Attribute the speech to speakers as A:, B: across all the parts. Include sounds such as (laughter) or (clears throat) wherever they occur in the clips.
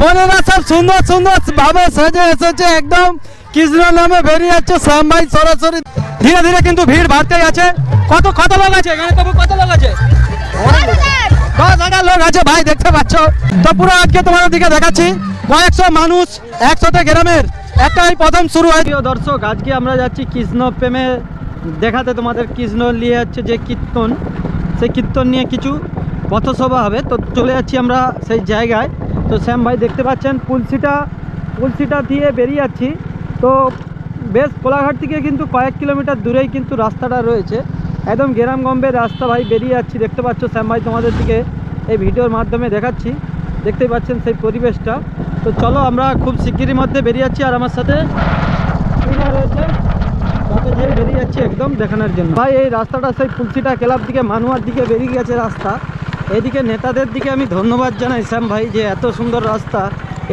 A: বোনেরা সব সুন্দর সুন্দর ভাবে সেজে এসেছে একদম। কৃষ্ণ নামে বেরিয়ে যাচ্ছে শ্যাম ভাই সরাসরি। ধীরে ধীরে কিন্তু ভিড় বাড়তেই আছে কত কত লোক আছে? এখানে তবু কত লোক আছে? দশ হাজার লোক আছে ভাই, দেখতে পাচ্ছ। তো পুরো আজকে তোমাদের দিকে দেখাচ্ছি। কয়েকশো মানুষ একশোতে গ্রামের। একটাই প্রথম শুরু হয়। প্রিয় দর্শক, আজকে আমরা যাচ্ছি কৃষ্ণ প্রেমে। দেখাতে তোমাদের কৃষ্ণ নিয়ে যাচ্ছে যে কীর্তন। সেই কীর্তন নিয়ে কিছু পথসভা হবে। তো চলে যাচ্ছি আমরা সেই জায়গায়। তো শ্যাম ভাই দেখতে পাচ্ছেন, পুলসিটা পুলসিটা দিয়ে বেরিয়ে যাচ্ছি। তো বেশ কোলাঘাট থেকে কিন্তু কয়েক কিলোমিটার দূরেই কিন্তু রাস্তাটা রয়েছে। একদম গ্রামগম্বের রাস্তা ভাই বেরিয়ে যাচ্ছি। দেখতে পাচ্ছ শ্যাম ভাই তোমাদের দিকে এই ভিডিওর মাধ্যমে দেখাচ্ছি। দেখতেই পাচ্ছেন সেই পরিবেশটা। তো চলো আমরা খুব শিগগিরই মধ্যে বেরিয়ে যাচ্ছি আর আমার সাথে বেরিয়ে যাচ্ছি একদম দেখানোর জন্য। ভাই, এই রাস্তাটা সেই পুলসিটা ক্লাব দিকে, মানুয়ার দিকে বেরিয়ে গেছে রাস্তা। এদিকে নেতাদের দিকে আমি ধন্যবাদ জানাই, শ্যাম ভাই, যে এত সুন্দর রাস্তা।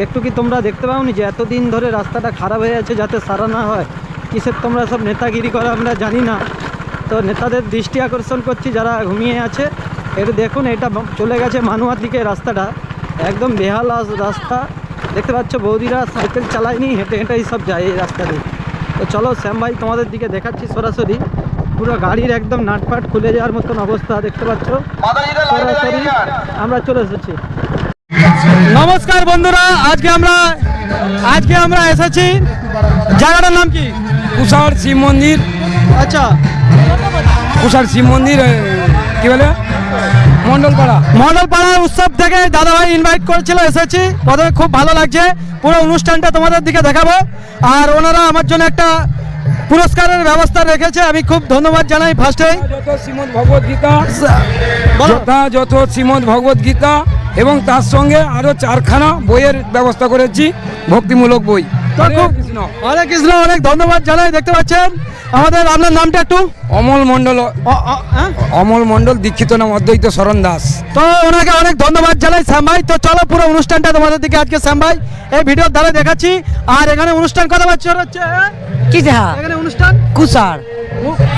A: একটু কি তোমরা দেখতে পাওনি যে এতদিন ধরে রাস্তাটা খারাপ হয়ে আছে যাতে সারা না হয়? কিসের তোমরা সব নেতাগিরি করো আমরা জানি না। তো নেতাদের দৃষ্টি আকর্ষণ করছি যারা ঘুমিয়ে আছে। একটু দেখুন, এটা চলে গেছে মানুয়ার দিকে রাস্তাটা। একদম বেহাল রাস্তা। দেখতে পাচ্ছ, বৌদিরা সাইকেল চালায়নি, হেঁটে হেঁটেই সব যায় এই রাস্তা দিয়ে। তো চলো, শ্যাম ভাই, তোমাদের দিকে দেখাচ্ছি সরাসরি। পুরো গাড়ির একদম নাটপাট খুলে যাওয়ার মতন অবস্থা দেখতে পাচ্ছ। সরাসরি আমরা চলে এসেছি। নমস্কার বন্ধুরা আজকে আমরা আজকে আমরা এসেছি। জায়গাটার নাম কি?
B: কুষার শিব মন্দির।
A: আচ্ছা।
B: কুষার শিব মন্দির কি বলে? মন্ডলপাড়া
A: মডেল পাড়া উৎসব থেকে দাদাভাই ইনভাইট করেছিল এসেছি। প্রথমে খুব ভালো লাগছে। পুরো অনুষ্ঠানটা তোমাদের দিকে দেখাবো। আর ওনারা আমার জন্য একটা পুরস্কারের ব্যবস্থা রেখেছে। আমি খুব ধন্যবাদ জানাই ফার্স্টে
B: যত শ্রীমদ ভগবত গীতা যত শ্রীমদ ভগবত গীতা এবং তার সঙ্গে আরও চারখানা বইয়ের ব্যবস্থা করেছি ভক্তিমূলক বই।
A: তো
B: হরে
A: খুব
B: কৃষ্ণ।
A: অনেক কৃষ্ণ অনেক ধন্যবাদ জানাই দেখতে পাচ্ছেন? আমাদের আপনার নামটা একটু?
B: অমল মন্ডল
A: হ্যাঁ?
B: অমল মন্ডল দীক্ষিত নাম অদ্বৈত শরণ দাস।
A: তো ওনাকে অনেক ধন্যবাদ জানাই শ্যাম ভাই। তো চলো পুরো অনুষ্ঠানটা তোমাদের দিকে আজকে শ্যাম ভাই। এই ভিডিওর দ্বারা দেখাচ্ছি। আর এখানে অনুষ্ঠান কত বছর হচ্ছে?
C: কি
A: এখানে অনুষ্ঠান?
C: কুষার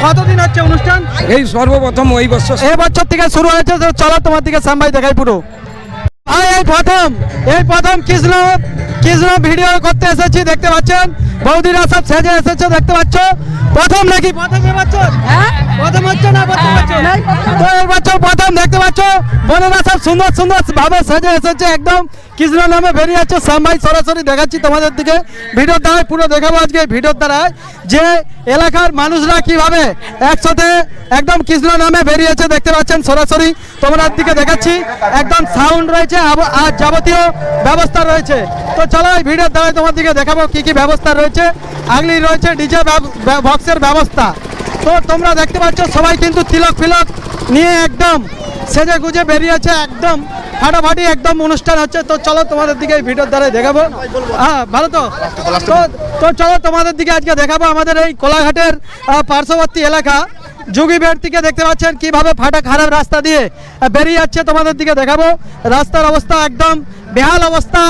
A: কতদিন হচ্ছে অনুষ্ঠান?
B: এই সর্বপ্রথম ওই বছর।
A: এই বছর থেকে শুরু হয়েছে তো চলো তোমার দিকে শ্যাম দেখাই পুরো। আর এই প্রথম এই প্রথম কৃষ্ণ কৃষ্ণ ভিডিও করতে এসেছি দেখতে পাচ্ছেন? বৌদিরা সব সেজে এসেছে দেখতে পাচ্ছ? প্রথম নাকি? প্রথম এ বছর? দেখতে সব সুন্দর সুন্দর ভাবে সেজে এসেছে একদম। কৃষ্ণ নামে বেরিয়ে সরাসরি দেখাচ্ছি তোমাদের দিকে। ভিডিওর পুরো দেখাবো আজকে, ভিডিওর যে এলাকার মানুষরা কীভাবে একসাথে একদম কৃষ্ণ নামে বেরিয়েছে দেখতে পাচ্ছেন সরাসরি তোমাদের দিকে দেখাচ্ছি। একদম সাউন্ড রয়েছে আর যাবতীয় ব্যবস্থা রয়েছে। তো চলো এই ভিডিওর দ্বারাই তোমার দিকে দেখাবো কি কি ব্যবস্থা রয়েছে। আগলি রয়েছে ডিজে বক্সের ব্যবস্থা। তো তোমরা দেখতে পাচ্ছ, সবাই কিন্তু তিলক ফিলক নিয়ে একদম সেজে গুজে বেরিয়েছে, একদম ফাটাফাটি একদম অনুষ্ঠান হচ্ছে। তো চলো তোমাদের দিকে এই ভিডিওর দ্বারা দেখাবো। হ্যাঁ ভালো তো? তো চলো তোমাদের দিকে আজকে দেখাবো আমাদের এই কোলাঘাটের পার্শ্ববর্তী এলাকা। যুগিবের থেকে দেখতে পাচ্ছেন, কীভাবে ফাটা খারাপ রাস্তা দিয়ে বেরিয়ে যাচ্ছে তোমাদের দিকে দেখাবো। রাস্তার অবস্থা একদম বেহাল অবস্থা।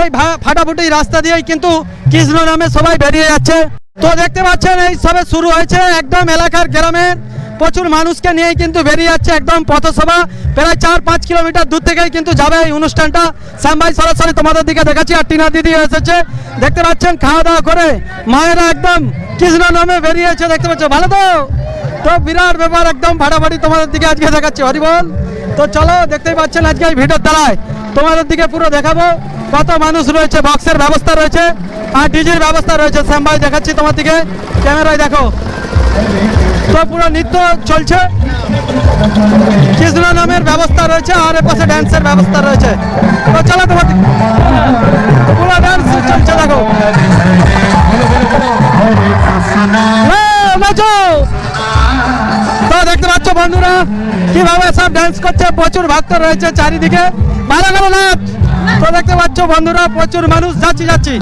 A: এই ফাটাফুটি রাস্তা দিয়েই কিন্তু কৃষ্ণ নামে সবাই বেরিয়ে যাচ্ছে। তো দেখতে পাচ্ছেন, এই সবে শুরু হয়েছে একদম এলাকার গ্রামের প্রচুর মানুষকে নিয়ে কিন্তু বেরিয়ে যাচ্ছে একদম পথসভা। প্রায় চার পাঁচ কিলোমিটার দূর থেকেই কিন্তু যাবে এই অনুষ্ঠানটা। শ্যামভাই সরাসরি তোমাদের দিকে দেখাচ্ছি, আর টিনা দিদি এসেছে। দেখতে পাচ্ছেন, খাওয়া দাওয়া করে মায়েরা একদম কৃষ্ণ নামে বেরিয়েছে দেখতে পাচ্ছ, ভালো তো? তো বিরাট ব্যাপার, একদম ফাটাফাটি তোমাদের দিকে আজকে দেখাচ্ছি হরিবল তো চলো, দেখতেই পাচ্ছেন আজকে এই ভিডিওর দ্বারায়। তোমাদের দিকে পুরো দেখাবো। কত মানুষ রয়েছে বক্সের ব্যবস্থা রয়েছে আর ডিজির ব্যবস্থা রয়েছে। শ্যামভাই দেখাচ্ছি তোমার দিকে ক্যামেরায় দেখো। তো পুরো নৃত্য চলছে। কৃষ্ণ নামের ব্যবস্থা রয়েছে আর পাশে ড্যান্সের ব্যবস্থা রয়েছে। তো চলো তোমার পুরো ড্যান্স চলছে দেখো। হ্যাঁ, তো দেখতে পাচ্ছ বন্ধুরা কীভাবে সব ডান্স করছে প্রচুর ভক্ত রয়েছে চারিদিকে। ভালো করে নাচ তো দেখতে পাচ্ছ বন্ধুরা প্রচুর মানুষ যাচ্ছি যাচ্ছি।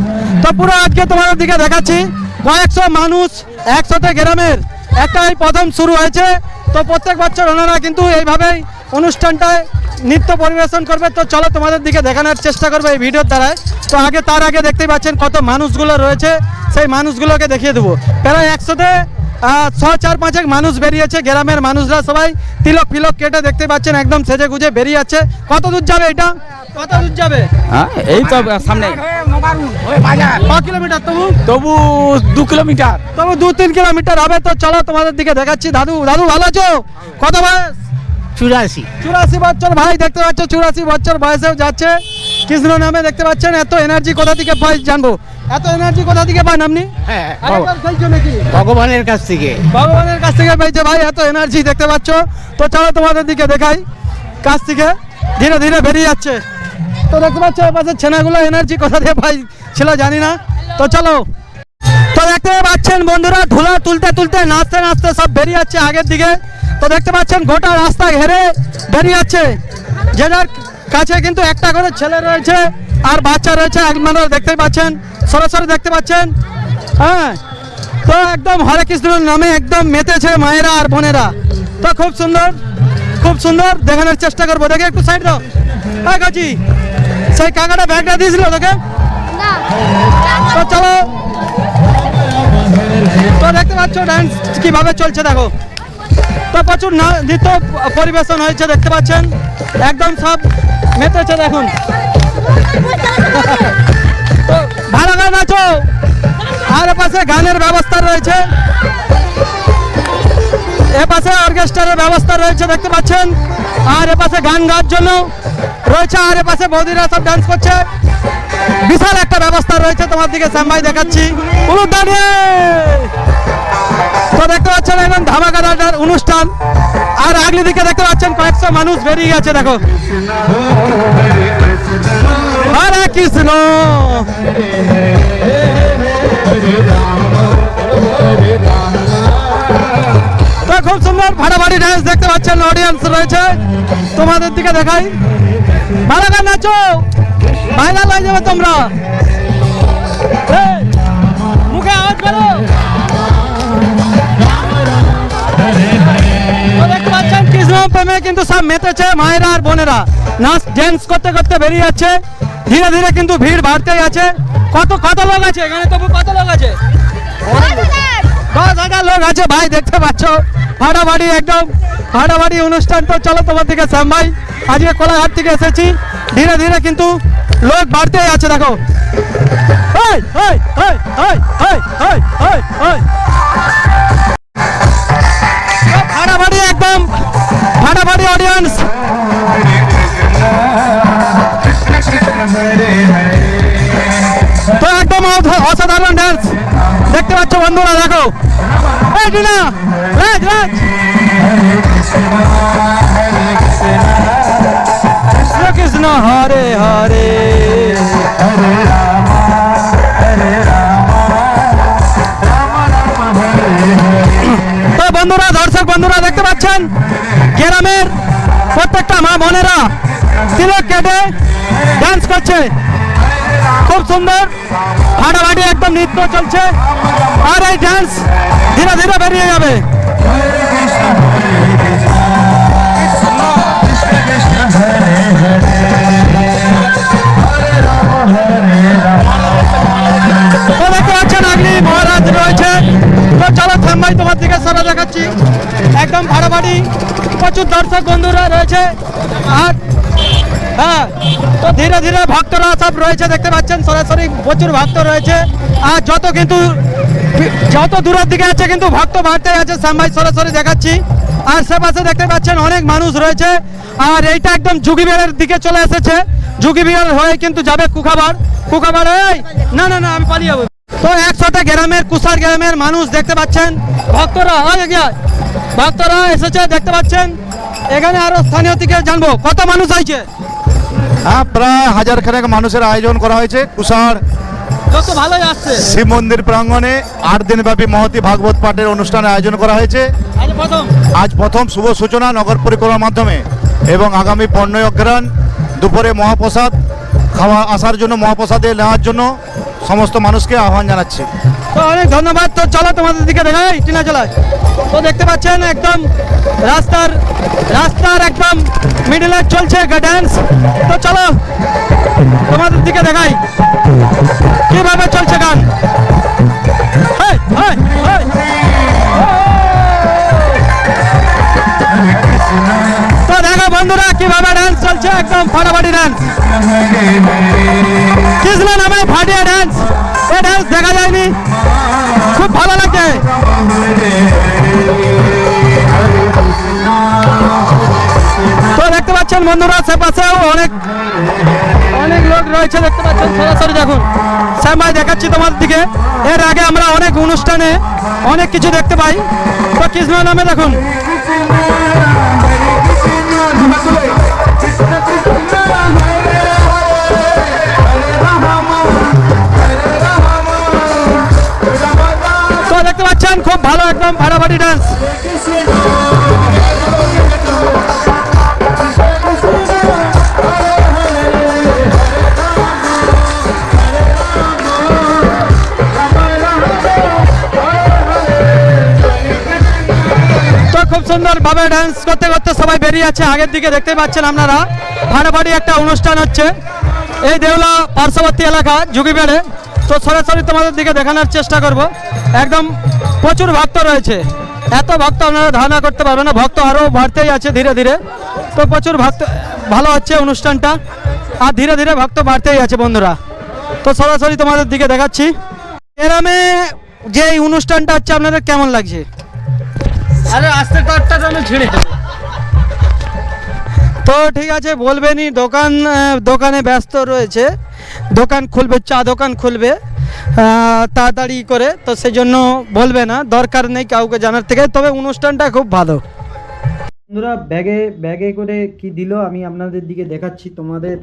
A: তো পুরো আজকে তোমাদের দিকে দেখাচ্ছি কয়েকশো মানুষ একসাথে গ্রামের। একটাই প্রথম শুরু হয়েছে। তো প্রত্যেক বছর ওনারা কিন্তু এইভাবেই অনুষ্ঠানটায় নৃত্য পরিবেশন করবে। তো চলো তোমাদের দিকে দেখানোর চেষ্টা করবে এই ভিডিওর দ্বারায়। তো আগে তার আগে দেখতেই পাচ্ছেন কত মানুষগুলো রয়েছে। সেই মানুষগুলোকে দেখিয়ে দেবো। প্রায় আহ, ছ চার পাঁচেক মানুষ বেরিয়েছে গ্রামের মানুষরা সবাই তিলক ফিলক কেটে দেখতে পাচ্ছেন একদম সেজে গুজে বেরিয়ে যাচ্ছে। কত দূর যাবে এটা? কত দূর যাবে?
C: হ্যাঁ এই তো সামনে।
A: ক কিলোমিটার তবু?
C: তবু দু কিলোমিটার।
A: তবু দু তিন কিলোমিটার হবে তো চলো তোমাদের দিকে দেখাচ্ছি। দাদু দাদু ভালো আছো? কত বয়স?
D: চুরাশি।
A: চুরাশি বছর ভাই দেখতে পাচ্ছ চুরাশি বছর বয়সেও যাচ্ছে। কৃষ্ণ নামে দেখতে পাচ্ছেন এত এনার্জি কোথা থেকে পাই জানব? এত এনার্জি কোথা থেকে পান আপনি?
D: হ্যাঁ
A: আরেকবার খেলছো নাকি?
D: ভগবানের কাছ থেকে।
A: ভগবানের কাছ থেকে পেয়েছে ভাই এত এনার্জি দেখতে পাচ্ছ। তো চলো তোমাদের দিকে দেখাই। কাছ থেকে ধীরে ধীরে বেরিয়ে যাচ্ছে। তো দেখতে পাচ্ছ পাশে ছেনাগুলো এনার্জি কোথা থেকে ভাই ছিল জানি না। তো চলো। তো দেখতে পাচ্ছেন বন্ধুরা ধুলা তুলতে তুলতে নাচতে নাচতে সব বেরিয়ে যাচ্ছে আগের দিকে। তো দেখতে পাচ্ছেন গোটা রাস্তা ঘেরে বেরিয়ে যাচ্ছে। যে যার কাছে কিন্তু একটা করে ছেলে রয়েছে আর বাচ্চা রয়েছে এক আপনারা দেখতেই পাচ্ছেন সরাসরি দেখতে পাচ্ছেন। হ্যাঁ তো একদম হরে কৃষ্ণর নামে একদম মেতেছে মায়েরা আর বোনেরা। তো খুব সুন্দর খুব সুন্দর দেখানোর চেষ্টা করব। দেখে একটু সাইড দাও। হ্যাঁ কাজি সেই কাকাটা ব্যাগটা দিয়েছিল তোকে? তো চলো। তো দেখতে পাচ্ছ ডান্স কীভাবে চলছে দেখো। তো প্রচুর নৃত্য পরিবেশন হয়েছে দেখতে পাচ্ছেন। একদম সব মেতেছে দেখুন তো ভালো গান নাচো। আর পাশে গানের ব্যবস্থা রয়েছে। এ পাশে অর্কেস্ট্রারের ব্যবস্থা রয়েছে, দেখতে পাচ্ছেন? আর এ পাশে গান গাওয়ার জন্য রয়েছে, আর এ পাশে বৌদিরা সব ডান্স করছে। বিশাল একটা ব্যবস্থা রয়েছে তোমার দিকে শ্যামভাই দেখাচ্ছি। উলুদানি তো দেখতে পাচ্ছেন এখন ধামাকাদার অনুষ্ঠান। আর আগলি দিকে দেখতে পাচ্ছেন কয়েকশো মানুষ বেরিয়ে গেছে, দেখো। হরে কৃষ্ণ। তো খুব সুন্দর ভাড়াবাড়ি ডান্স দেখতে পাচ্ছেন অডিয়েন্স রয়েছে। তোমাদের দিকে দেখাই। ভালো গান নাচো। ভাইরাল হয়ে যাবে তোমরা। মুখে আওয়াজ করো। মায়েরা বোনেরা। নাচ করতে করতে বেরিয়ে যাচ্ছে। ধীরে ধীরে কিন্তু ভিড় কত তবু কত লোক আছে ভাই, দেখতে একদম। অনুষ্ঠান তো চলো তোমার আজকে কোলাঘাট থেকে এসেছি। ধীরে ধীরে কিন্তু লোক বাড়তেই আছে, দেখো। টিনা রাজ রাজ কৃষ্ণ কৃষ্ণ হরে হরে তো বন্ধুরা, দর্শক বন্ধুরা, দেখতে পাচ্ছেন? গ্রামের প্রত্যেকটা মা বোনেরা তিলক কেটে ডান্স করছে। খুব সুন্দর। একদম নৃত্য চলছে। আর এই ডান্স ধীরে ধীরে বেরিয়ে যাবে। মহারাজ রয়েছে। তো চলো থাম্বাই তোমার দিকে সরা দেখাচ্ছি। একদম ভাড়াবাড়ি প্রচুর দর্শক বন্ধুরা রয়েছে। আর হ্যাঁ তো ধীরে ধীরে ভক্তরা সব রয়েছে, দেখতে পাচ্ছেন, সরাসরি প্রচুর ভক্ত রয়েছে। আর যত কিন্তু যত দূরের দিকে আছে কিন্তু ভক্ত বাড়তে আছে শ্যামভাই সরাসরি দেখাচ্ছি। আর সে পাশে দেখতে পাচ্ছেন অনেক মানুষ রয়েছে। আর এইটা একদম যুগিবিহারের দিকে চলে এসেছে। যুগিবিহার হয়ে কিন্তু যাবে কুখাবার। কুখাবার, এই, না না না, আমি পালিয়ে যাব। তো একশোটা গ্রামের, কুষার গ্রামের মানুষ দেখতে পাচ্ছেন। ভক্তরা। ভক্তরা এসেছে দেখতে পাচ্ছেন? এখানে আরও স্থানীয় থেকে জানব কত মানুষ আইছে?
E: হ্যাঁ প্রায় হাজার খানেক মানুষের আয়োজন করা হয়েছে কুষার
A: যত ভালোই আসছে।
E: শিব মন্দির প্রাঙ্গণে আট দিন ব্যাপী মহতি ভাগবত পাঠের অনুষ্ঠানের আয়োজন করা হয়েছে।
A: আজ প্রথম।
E: শুভ সূচনা নগর পরিক্রমার মাধ্যমে এবং আগামী পনেরোই অগ্রাণ। দুপুরে মহাপ্রসাদ খাওয়া আসার জন্য মহাপ্রসাদে নেওয়ার জন্য সমস্ত মানুষকে আহ্বান জানাচ্ছি।
A: তো অনেক ধন্যবাদ। তো চলো তোমাদের দিকে দেখাই টিনা চলায় তো দেখতে পাচ্ছেন একদম রাস্তার রাস্তার একদম মিডিলে চলছে ড্যান্স তো চলো তোমাদের দিকে দেখাই। কীভাবে চলছে গান? হেই, হেই, হেই, একদম ফাটাফাটি ডান্স কৃষ্ণ নামে ফাটিয়ে ডান্স এই ডান্স দেখা যায়নি। খুব ভালো লাগে তো দেখতে পাচ্ছেন বন্ধুরা, সে পাশেও অনেক অনেক লোক রয়েছে, দেখতে পাচ্ছেন সরাসরি দেখুন। শ্যাম ভাই, দেখাচ্ছি তোমাদের দিকে। এর আগে আমরা অনেক অনুষ্ঠানে অনেক কিছু দেখতে পাই। তো কৃষ্ণ নামে দেখুন। একদম ফাটাফাটি ডান্স খুব সুন্দর ভাবে ডান্স করতে করতে সবাই বেরিয়ে যাচ্ছে। আগের দিকে দেখতে পাচ্ছেন আপনারা, ফাটাফাটি একটা অনুষ্ঠান হচ্ছে। এই দেউলা পার্শ্ববর্তী এলাকা ঝুঁকিবেড়ে তো সরাসরি তোমাদের দিকে দেখানোর চেষ্টা করব। একদম প্রচুর ভক্ত রয়েছে। এত ভক্ত আপনারা ধারণা করতে পারবেন না ভক্ত আরও বাড়তেই আছে ধীরে ধীরে। তো প্রচুর ভক্ত ভালো হচ্ছে অনুষ্ঠানটা। আর ধীরে ধীরে ভক্ত বাড়তেই আছে বন্ধুরা। তো সরাসরি তোমাদের দিকে দেখাচ্ছি। এরামে যে এই অনুষ্ঠানটা হচ্ছে আপনাদের কেমন লাগছে?
D: আরে আস্তে তারটা আমি ছিঁড়ে
A: তো ঠিক আছে বলবেনই দোকান দোকানে ব্যস্ত রয়েছে। দোকান খুলবে চা দোকান খুলবে। তাড়াতাড়ি করে, তো সেই জন্য বলবে না, দরকার নেই কাউকে জানার থেকে, তবে অনুষ্ঠানটা খুব ভালো। বন্ধুরা, ব্যাগে ব্যাগে করে কি দিল আমি আপনাদের দিকে দেখাচ্ছি, তোমাদের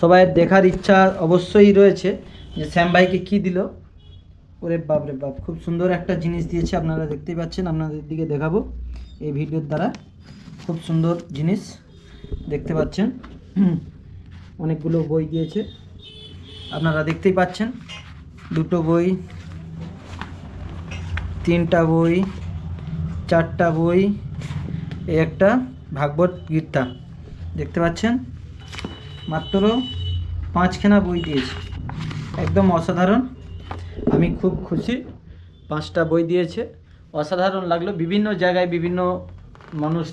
A: সবাই দেখার ইচ্ছা অবশ্যই রয়েছে যে শ্যাম ভাইকে কি দিল। ওরে বাপ রে বাপ, খুব সুন্দর একটা জিনিস দিয়েছে, আপনারা দেখতেই পাচ্ছেন, আপনাদের দিকে দেখাবো এই ভিডিওর দ্বারা। খুব সুন্দর জিনিস, দেখতে পাচ্ছেন। (clears throat) অনেকগুলো বই দিয়েছে, আপনারা দেখতেই পাচ্ছেন। দুটো বই, তিনটা বই, চারটা বই, এই একটা ভাগবত গীতা। দেখতে পাচ্ছেন? মাত্র পাঁচখানা বই দিয়েছে। একদম অসাধারণ। আমি খুব খুশি, পাঁচটা বই দিয়েছে। অসাধারণ লাগল। বিভিন্ন জায়গায় বিভিন্ন মানুষ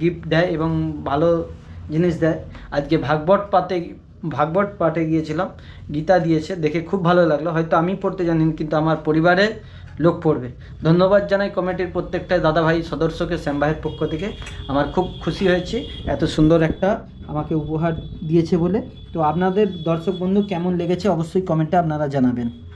A: গিফট দেয় এবং ভালো জিনিস দেয়। আজকে ভাগবত পাতে ভাগবত পাঠে গিয়েছিলাম, গীতা দিয়েছে, দেখে খুব ভালো লাগল। হয়তো আমি পড়তে জানি কিন্তু আমার পরিবারে লোক পড়বে। ধন্যবাদ জানাই কমিটির প্রত্যেকটা দাদাভাই, সদস্যকে শ্যামভাইয়ের পক্ষ থেকে। আমার খুব খুশি হয়েছে, এত সুন্দর একটা আমাকে উপহার দিয়েছে বলে। তো আপনাদের দর্শক বন্ধু কেমন লেগেছে অবশ্যই কমেন্টে আপনারা জানাবেন।